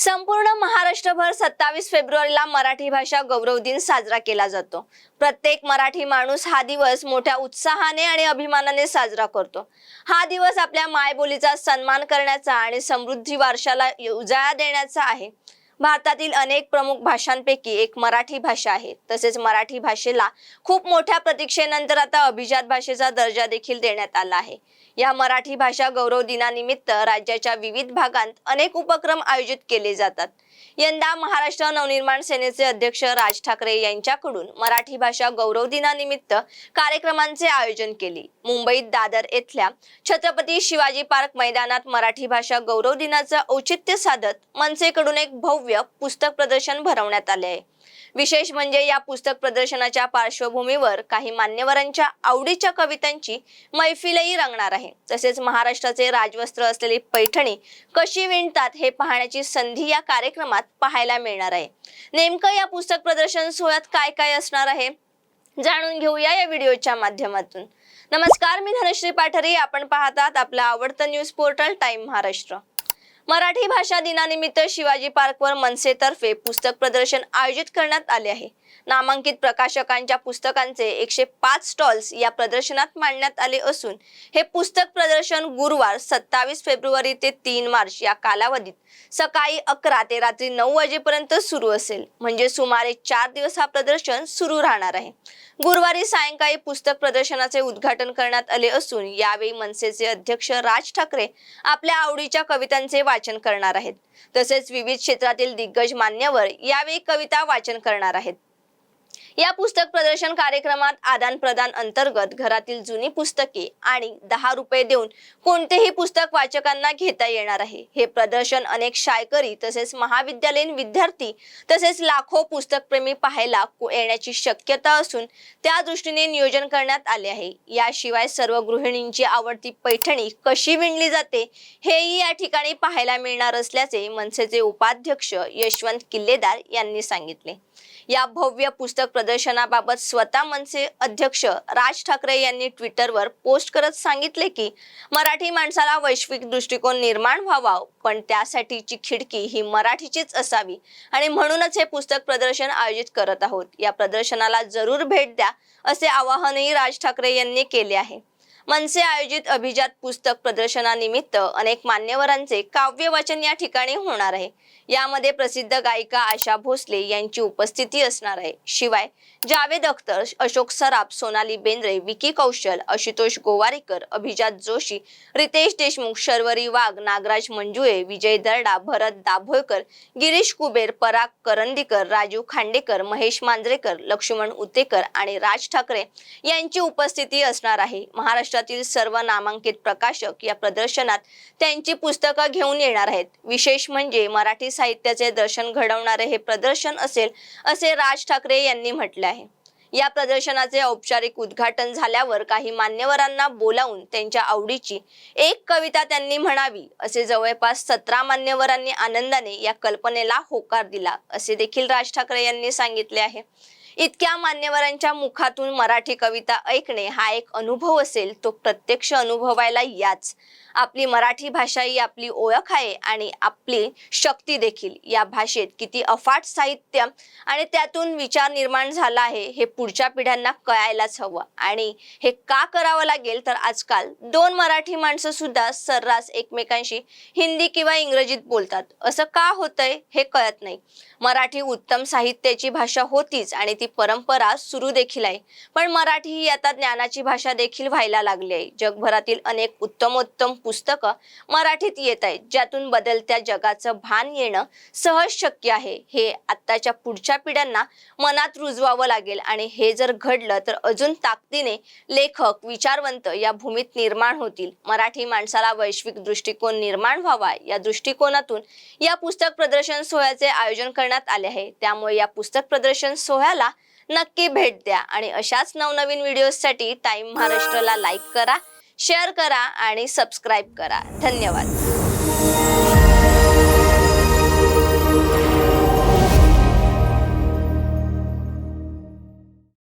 संपूर्ण महाराष्ट्रभर सत्तावीस फेब्रुवारीला मराठी भाषा गौरव दिन साजरा केला जातो. प्रत्येक मराठी माणूस हा दिवस मोठ्या उत्साहाने आणि अभिमानाने साजरा करतो. हा दिवस आपल्या मायबोलीचा सन्मान करण्याचा आणि समृद्धी वारशाला उजाळा देण्याचा आहे. भारतातील अनेक प्रमुख भाषांपैकी एक मराठी भाषा आहे. तसेच मराठी भाषेला खूप मोठ्या प्रतीक्षेनंतर आता अभिजात भाषेचा दर्जा देखील देण्यात आला आहे. या मराठी भाषा गौरव दिनानिमित्त राज्याच्या विविध भागांत अनेक उपक्रम आयोजित केले जातात. यंदा महाराष्ट्र नवनिर्माण सेनेचे अध्यक्ष राज ठाकरे यांच्याकडून मराठी भाषा गौरव दिनानिमित्त कार्यक्रमांचे आयोजन केले. मुंबईत दादर येथल्या छत्रपती शिवाजी पार्क मैदानात मराठी भाषा गौरव दिनाचं औचित्य साधत मनसेकडून एक भव्य पुस्तक प्रदर्शन भरवण्यात आले आहे. विशेष म्हणजे या पुस्तक प्रदर्शनाच्या पार्श्वभूमीवर काही मान्यवरांच्या आवडीच्या कवितांची मैफिलही रंगणार आहे. तसेच महाराष्ट्राचे राजवस्त्र असलेली पैठणी कशी विणतात हे पाहण्याची संधी या कार्यक्रमात पाहायला मिळणार आहे. नेमकं या पुस्तक प्रदर्शन सोहळ्यात काय काय असणार आहे जाणून घेऊया या व्हिडिओच्या माध्यमातून. नमस्कार मी धनश्री पाठरे. आपण पाहतात आपलं आवडतं news portal time Maharashtra. Marathi भाषा दिनानिमित्त शिवाजी पार्कवर मनसेतर्फे पुस्तक प्रदर्शन आयोजित करण्यात आले आहे. नामांकित प्रकाशकांच्या पुस्तकांचे एकशे पाच स्टॉल्स या प्रदर्शनात मांडण्यात आले असून हे पुस्तक प्रदर्शन गुरुवार सत्तावीस फेब्रुवारी ते तीन मार्च या कालावधीत सकाळी अकरा ते रात्री नऊ वाजेपर्यंत सुरू असेल. म्हणजे सुमारे चार दिवस हा प्रदर्शन सुरू राहणार आहे. गुरुवारी सायंकाळी पुस्तक प्रदर्शनाचे उद्घाटन करण्यात आले असून यावेळी मनसेचे अध्यक्ष राज ठाकरे आपल्या आवडीच्या कवितांचे वाचन करणार आहेत. तसेच विविध क्षेत्रातील दिग्गज मान्यवर यावेळी कविता वाचन करणार आहेत. या पुस्तक प्रदर्शन कार्यक्रमात आदान प्रदान अंतर्गत घरातील जुनी पुस्तके आणि दहा रुपये देऊन कोणतेही पुस्तक वाचकांना घेता येणार आहे. हे प्रदर्शन अनेक शाळकरी तसेच महाविद्यालयीन विद्यार्थी तसेच लाखो पुस्तकप्रेमी पाहायला येण्याची शक्यता असून त्या दृष्टीने नियोजन करण्यात आले आहे. याशिवाय सर्व गृहिणींची आवडती पैठणी कशी विणली जाते हेही या ठिकाणी पाहायला मिळणार असल्याचे मनसेचे उपाध्यक्ष यशवंत किल्लेदार यांनी सांगितले. या भव्य पुस्तक पुस्तक प्रदर्शनाबाबत स्वतः मनसे अध्यक्ष राज ठाकरे यांनी ट्विटरवर पोस्ट करत सांगितले की मराठी माणसाला वैश्विक दृष्टिकोन निर्माण व्हावा पण त्यासाठीची खिडकी ही मराठीचीच असावी. आणि म्हणूनच हे पुस्तक प्रदर्शन आयोजित करत आहोत. या प्रदर्शनाला जरूर भेट द्या असे आवाहनही राज ठाकरे यांनी केले आहे. मनसे आयोजित अभिजात पुस्तक प्रदर्शनानिमित्त अनेक मान्यवरांचे काव्य वाचन या ठिकाणी होणार आहे. यामध्ये प्रसिद्ध गायिका आशा भोसले यांची उपस्थिती असणार आहे. शिवाय जावेद अख्तर अशोक सराफ सोनाली बेंद्रे विकी कौशल आशुतोष गोवारीकर अभिजात जोशी रितेश देशमुख शर्वरी वाघ नागराज मंजुळे विजय दर्डा भरत दाभोळकर गिरीश कुबेर पराग करंदीकर राजू खांडेकर महेश मांजरेकर लक्ष्मण उतेकर आणि राज ठाकरे यांची उपस्थिती असणार आहे. देशातील सर्व नामांकित प्रकाशक या प्रदर्शनात त्यांची पुस्तकं घेऊन येणार आहेत. विशेष म्हणजे मराठी साहित्याचे दर्शन घडवणारे हे प्रदर्शन असेल असे राज ठाकरे यांनी म्हटले आहे. या प्रदर्शनाचे औपचारिक उद्घाटन झाल्यावर काही मान्यवरांना बोलावून त्यांच्या आवडीची एक कविता त्यांनी म्हणावी असे जवळपास सतरा मान्यवरांनी आनंदाने या कल्पनेला होकार दिला असे देखील राज ठाकरे यांनी सांगितले आहे. इतक्या मान्यवरांच्या मुखातून मराठी कविता ऐकणे हा एक अनुभव असेल तो प्रत्यक्ष अनुभवायला याच. आपली मराठी भाषा ही आपली ओळख आहे आणि आपली शक्ती देखील. या भाषेत किती अफाट साहित्य आणि त्यातून विचार निर्माण झाला आहे हे पुढच्या पिढ्यांना कळायलाच हवं. आणि हे का करावं लागेल? तर आजकाल दोन मराठी माणसं सुद्धा सर्रास एकमेकांशी हिंदी किंवा इंग्रजीत बोलतात. असं का होतंय हे कळत नाही. मराठी उत्तम साहित्याची भाषा होतीच आणि ती परंपरा सुरू देखील आहे. पण मराठी ही आता ज्ञानाची भाषा देखील व्हायला लागली आहे. जगभरातील अनेक उत्तमोत्तम पुस्तकं मराठीत येत आहेत. ज्यातून बदलत्या जगाचं भान येणं सहज शक्य आहे. हे आत्ताच्या पुढच्या पिढ्यांना मनात रुजवावं लागेल. आणि हे जर घडलं तर अजून ताकदीने लेखक विचारवंत या भूमीत निर्माण होतील. मराठी माणसाला वैश्विक दृष्टिकोन निर्माण व्हावा या दृष्टिकोनातून या पुस्तक प्रदर्शन सोहळ्याचे आयोजन करण्यात आले आहे. त्यामुळे या पुस्तक प्रदर्शन सोहळ्याला नक्की भेट द्या. आणि अशाच नवनवीन व्हिडिओसाठी टाइम महाराष्ट्रला लाईक करा शेअर करा आणि सबस्क्राईब करा. धन्यवाद.